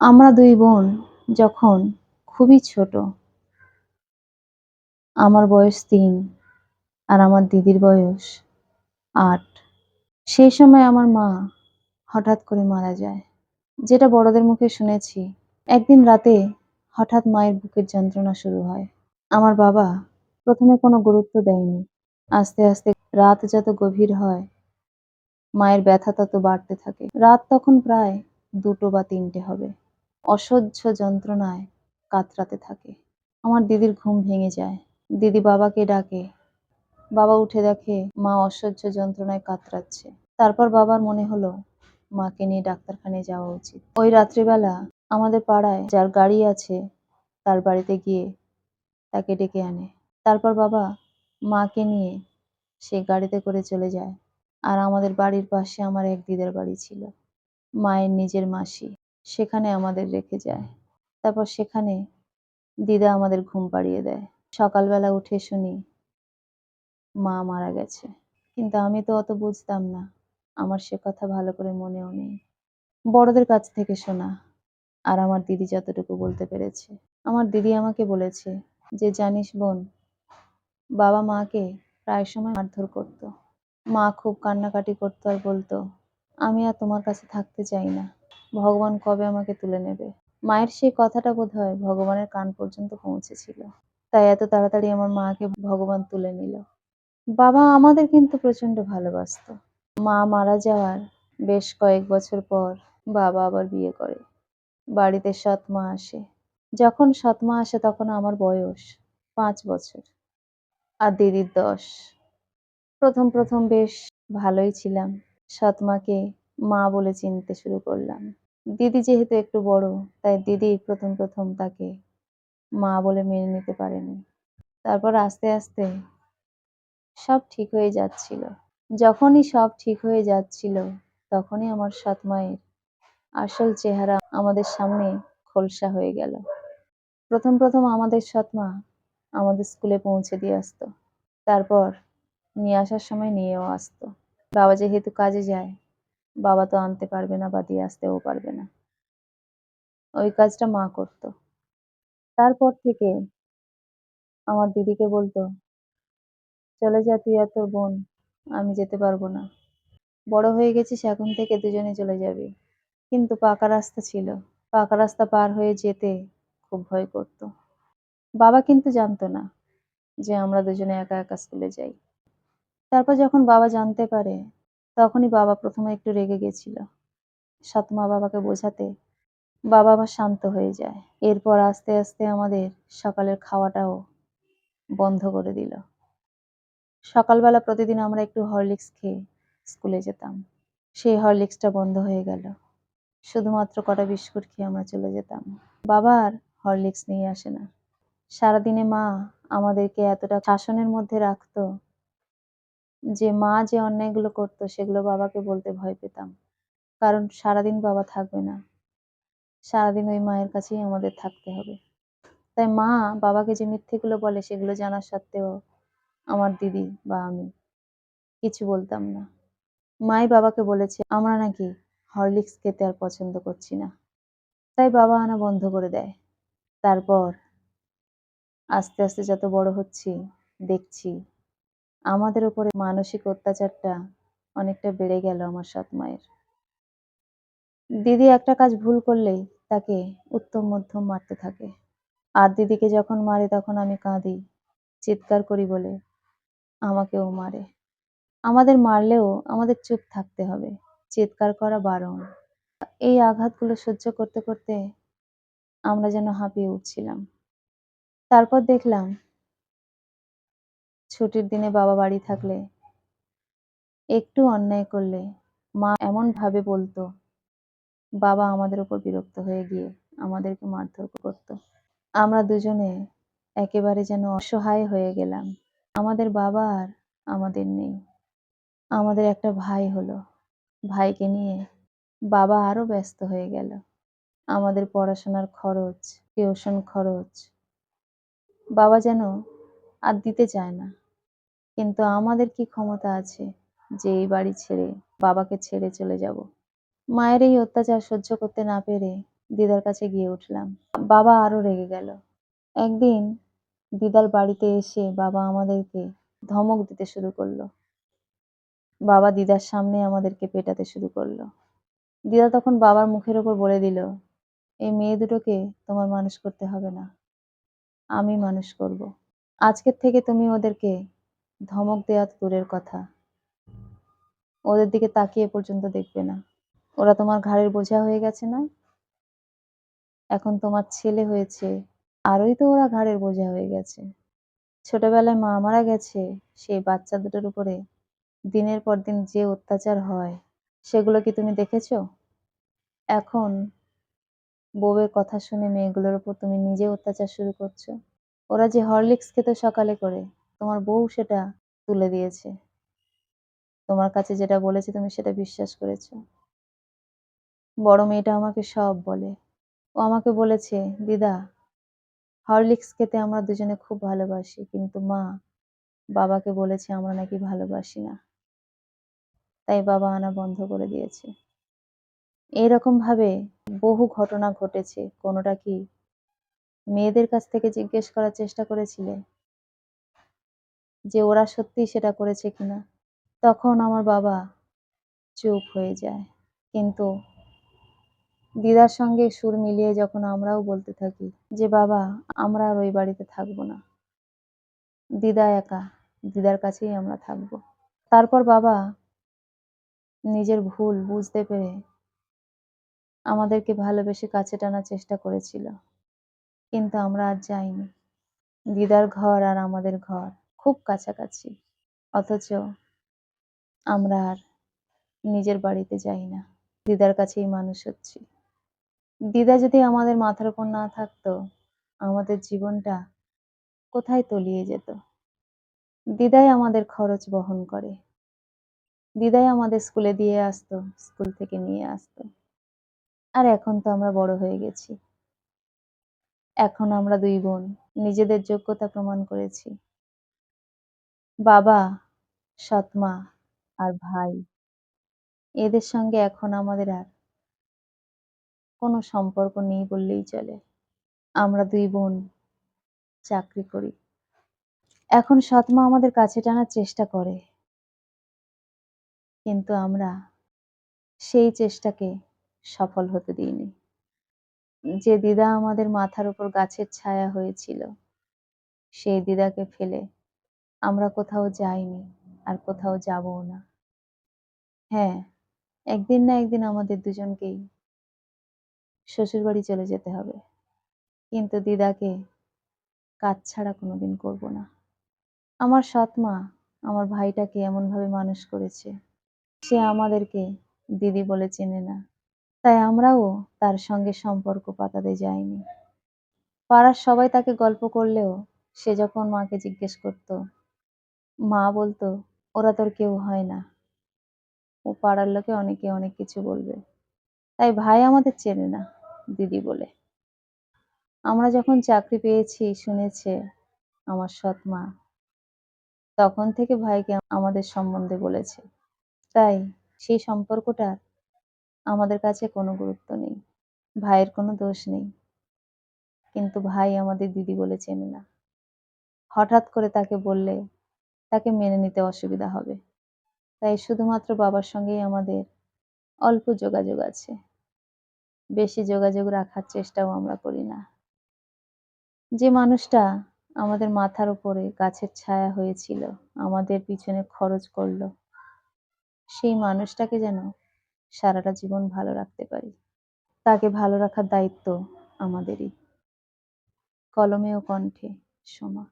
আমরা দুই বোন যখন খুবই ছোট, আমার বয়স তিন আর আমার দিদির বয়স আট, সেই সময় আমার মা হঠাৎ করে মারা যায়। যেটা বড়দের মুখে শুনেছি, একদিন রাতে হঠাৎ মায়ের বুকের যন্ত্রণা শুরু হয়। আমার বাবা প্রথমে কোনো গুরুত্ব দেয়নি। আস্তে আস্তে রাত যত গভীর হয়, মায়ের ব্যথা তত বাড়তে থাকে। রাত তখন প্রায় দুটো বা তিনটে হবে। অসহ্য যন্ত্রণায় কাতরাতে থাকে। আমার দিদির ঘুম ভেঙে যায়। দিদি বাবাকে ডাকে। বাবা উঠে দেখে মা অসহ্য যন্ত্রণায় কাতরাচ্ছে। তারপর বাবার মনে হলো, মাকে নিয়ে ডাক্তারখানায় যাওয়া উচিত। ওই রাত্রিবেলা আমাদের পাড়ায় যার গাড়ি আছে, তার বাড়িতে গিয়ে তাকে ডেকে আনে। তারপর বাবা মাকে নিয়ে সে গাড়িতে করে চলে যায়। আর আমাদের বাড়ির পাশে আমার এক দিদার বাড়ি ছিল, মায়ের নিজের মাসি। সেখানে আমাদের রেখে যায়। তারপর সেখানে দিদা আমাদের ঘুম পাড়িয়ে দেয়। সকালবেলা উঠে শুনি, মা মারা গেছে। কিন্তু আমি তো অত বুঝতাম না। আমার সে কথা ভালো করে মনেও নেই। বড়দের কাছ থেকে শোনা, আর আমার দিদি যতটুকু বলতে পেরেছে। আমার দিদি আমাকে বলেছে যে, জানিস বোন, বাবা মাকে প্রায় সময় মারধর করত। মা খুব কান্নাকাটি করতো আর বলতো, আমি আর তোমার কাছে থাকতে চাই না। ভগবান কবে আমাকে তুলে নেবে? মায়ের সেই কথাটা বোধ হয় ভগবানের কান পর্যন্ত পৌঁছেছিল। তাই এত তাড়াতাড়ি আমার মাকে ভগবান তুলে নিল। বাবা আমাদের কিন্তু প্রচণ্ড ভালোবাসতো। মা মারা যাওয়ার বেশ কয়েক বছর পর বাবা আবার বিয়ে করে। বাড়িতে সৎ মা আসে। যখন সৎ মা আসে তখন আমার বয়স পাঁচ বছর আর দিদির দশ। প্রথম প্রথম বেশ ভালোই ছিলাম। সৎ মাকে মা বলে চিনতে শুরু করলাম। দিদি যেহেতু একটু বড়, তাই দিদি প্রথম প্রথম তাকে মা বলে মেনে নিতে পারেনি। তারপর আস্তে আস্তে সব ঠিক হয়ে যাচ্ছিল। যখনই সব ঠিক হয়ে যাচ্ছিল, তখনই আমার সৎ মায়ের আসল চেহারা আমাদের সামনে খোলসা হয়ে গেল। প্রথম প্রথম আমাদের সৎ মা আমাদের স্কুলে পৌঁছে দিয়ে আসতো। তারপর নিয়ে আসার সময় নিয়েও আসতো। বাবা যেহেতু কাজে যায় বাবা তো আনতে পারবে না বা দিয়ে আসতেও পারবে না। ওই কাজটা মা করত। তারপর থেকে আমার দিদিকে বলতো, চলে যা তুই আর তোর বোন, আমি যেতে পারব না। বড় হয়ে গেছিস এখন থেকে দুজনে চলে যাবি। কিন্তু পাকা রাস্তা ছিল। পাকা রাস্তা পার হয়ে যেতে খুব ভয় করত। বাবা কিন্তু জানতো না যে আমরা দুজনে একা একা স্কুলে যাই। তারপর যখন বাবা জানতে পারে তখনই বাবা প্রথমে একটু রেগে গেছিল। মা বাবাকে বোঝাতে বাবা আবার শান্ত হয়ে যায়। এরপর আস্তে আস্তে আমাদের সকালের খাওয়াটাও বন্ধ করে দিল। সকালবেলা প্রতিদিন আমরা একটু হরলিক্স খেয়ে স্কুলে যেতাম। সেই হরলিক্সটা বন্ধ হয়ে গেল। শুধুমাত্র কটা বিস্কুট খেয়ে আমরা চলে যেতাম। বাবা আর হরলিক্স নিয়ে আসে না। সারাদিনে মা আমাদেরকে এতটা শাসনের মধ্যে রাখতো যে মা যে অন্যায়গুলো করতো, সেগুলো বাবাকে বলতে ভয় পেতাম। কারণ সারাদিন বাবা থাকবে না। সারাদিন ওই মায়ের কাছেই আমাদের থাকতে হবে। তাই মা বাবাকে যে মিথ্যেগুলো বলে, সেগুলো জানার সত্ত্বেও আমার দিদি বা আমি কিছু বলতাম না। মাই বাবাকে বলেছে, আমরা নাকি হরলিক্স খেতে আর পছন্দ করছি না। তাই বাবা আনা বন্ধ করে দেয়। তারপর আস্তে আস্তে যত বড় হচ্ছি, দেখছি আমাদের উপরে মানসিক অত্যাচারটা অনেকটা বেড়ে গেল আমার সৎ মায়ের। দিদি একটা কাজ ভুল করলেই তাকে উত্তম মধ্যম মারতে থাকে। আর দিদিকে যখন মারে তখন আমি কাঁদি, চিৎকার করি বলে আমাকেও মারে। আমাদের মারলেও আমাদের চুপ থাকতে হবে, চিৎকার করা বারণ। এই আঘাতগুলো সহ্য করতে করতে আমরা যেন হাঁপিয়ে উঠছিলাম। তারপর দেখলাম ছুটির দিনে বাবা বাড়ি থাকলে, একটু অন্যায় করলে মা এমন ভাবে বলতো, বাবা আমাদের উপর বিরক্ত হয়ে গিয়ে আমাদেরকে মারধর করতো। আমরা দুজনে একেবারে যেন অসহায় হয়ে গেলাম। আমাদের বাবা আর আমাদের নেই। আমাদের একটা ভাই হলো। ভাইকে নিয়ে বাবা আরও ব্যস্ত হয়ে গেল। আমাদের পড়াশোনার খরচ, টিউশন খরচ বাবা যেন আর দিতে চায় না। কিন্তু আমাদের কি ক্ষমতা আছে যে এই বাড়ি ছেড়ে বাবাকে ছেড়ে চলে যাব? মায়ের এই অত্যাচার সহ্য করতে না পেরে দিদার কাছে গিয়ে উঠলাম। বাবা আরও রেগে গেল। একদিন দিদার বাড়িতে এসে বাবা আমাদেরকে ধমক দিতে শুরু করল। বাবা দিদার সামনে আমাদেরকে পেটাতে শুরু করল। দিদা তখন বাবার মুখের ওপর বলে দিল, এই মেয়ে দুটোকে তোমার মানুষ করতে হবে না। আমি মানুষ করব। আজকের থেকে তুমি ওদেরকে ধমক দেওয়া তো দূরের কথা। ওদের দিকে তাকিয়ে পর্যন্ত দেখবে না। ওরা তোমার ঘাড়ের বোঝা হয়ে গেছে না? এখন তোমার ছেলে হয়েছে, আরোই তো ওরা ঘাড়ের বোঝা হয়ে গেছে। ছোটবেলায় মা মারা গেছে, সেই বাচ্চা দুটোর উপরে দিনের পর দিন যে অত্যাচার হয়, সেগুলো কি তুমি দেখেছ? এখন বউয়ের কথা শুনে মেয়েগুলোর উপর তুমি নিজে অত্যাচার শুরু করছ। ওরা যে হরলিক্স খেত সকালে করে তোমার বউ সেটা তুলে দিয়েছে। তোমার কাছে যেটা বলেছে তুমি সেটা বিশ্বাস করেছ। বড় মেয়েটা আমাকে সব বলে। ও আমাকে বলেছে, দিদা, হরলিক্স খেতে আমরা দুজনে খুব ভালোবাসি, কিন্তু মা বাবাকে বলেছে আমরা নাকি ভালোবাসি না। তাই বাবা আনা বন্ধ করে দিয়েছে। এইরকম ভাবে বহু ঘটনা ঘটেছে। কোনোটা কি মেয়েদের কাছ থেকে জিজ্ঞেস করার চেষ্টা করেছিলে? যে ওরা সত্যি সেটা করেছে কিনা। তখন আমার বাবা চুপ হয়ে যায়। কিন্তু দিদার সঙ্গে সুর মিলিয়ে যখন আমরাও বলতে থাকি যে, বাবা, আমরা আর ওই বাড়িতে থাকব না। দিদা একা, দিদার কাছেই আমরা থাকব। তারপর বাবা নিজের ভুল বুঝতে পেরে আমাদেরকে ভালোবেসে কাছে টানার চেষ্টা করেছিল। কিন্তু আমরা আর যাইনি। দিদার ঘর আর আমাদের ঘর। খুব কাছাকাছি। অথচ আমরা আর নিজের বাড়িতে যাই না। দিদার কাছেই মানুষ হচ্ছি। দিদা যদি আমাদের মাথার উপর না থাকতো, আমাদের জীবনটা কোথায় তলিয়ে যেত? দিদাই আমাদের খরচ বহন করে। দিদাই আমাদের স্কুলে দিয়ে আসতো, স্কুল থেকে নিয়ে আসতো। আর এখন তো আমরা বড় হয়ে গেছি। এখন আমরা দুই বোন। নিজেদের যোগ্যতা প্রমাণ করেছি। বাবা সৎমা আর ভাই, এদের সঙ্গে এখন আমাদের আর কোনো সম্পর্ক নেই বললেই চলে। আমরা দুই বোন, চাকরি করি। এখন সৎমা আমাদের কাছে টানার চেষ্টা করে। কিন্তু আমরা সেই চেষ্টাকে সফল হতে দিইনি। যে দিদা আমাদের মাথার উপর গাছের ছায়া হয়েছিল, সেই দিদাকে ফেলে আমরা কোথাও যাইনি আর কোথাও যাবও না। হ্যাঁ একদিন না একদিন আমাদের দুজনকেই শ্বশুরবাড়ি চলে যেতে হবে। কিন্তু দিদাকে কাজ ছাড়া কোনোদিন করব না। আমার সৎ মা আমার ভাইটাকে এমনভাবে মানুষ করেছে, সে আমাদেরকে দিদি বলে চেনে না। তাই আমরাও তার সঙ্গে সম্পর্ক পাতাতে যাইনি। পাড়ার সবাই তাকে গল্প করলেও সে যখন মাকে জিজ্ঞেস করত মা বলতো, ওরা তোর কেউ হয় না। ও পাড়ার লোকে অনেকে অনেক কিছু বলবে। তাই ভাই আমাদের চেনে না, দিদি বলে। আমরা যখন চাকরি পেয়েছি, শুনেছে আমার সৎ মা। তখন থেকে ভাইকে আমাদের সম্বন্ধে বলেছে। তাই সেই সম্পর্কটার আমাদের কাছে কোনো গুরুত্ব নেই, ভাইয়ের কোনো দোষ নেই। কিন্তু ভাই আমাদের দিদি বলে চেনে না। হঠাৎ করে তাকে বললে তাকে মেনে নিতে অসুবিধা হবে। তাই শুধুমাত্র বাবার সঙ্গেই আমাদের অল্প যোগাযোগ আছে। বেশি যোগাযোগ রাখার চেষ্টাও আমরা করি না। যে মানুষটা আমাদের মাথার উপরে গাছের ছায়া হয়েছিল, আমাদের পিছনে খরচ করল, সেই মানুষটাকে যেন সারাটা জীবন ভালো রাখতে পারি। তাকে ভালো রাখার দায়িত্ব আমাদেরই। কলমে ও কণ্ঠে, সোমা।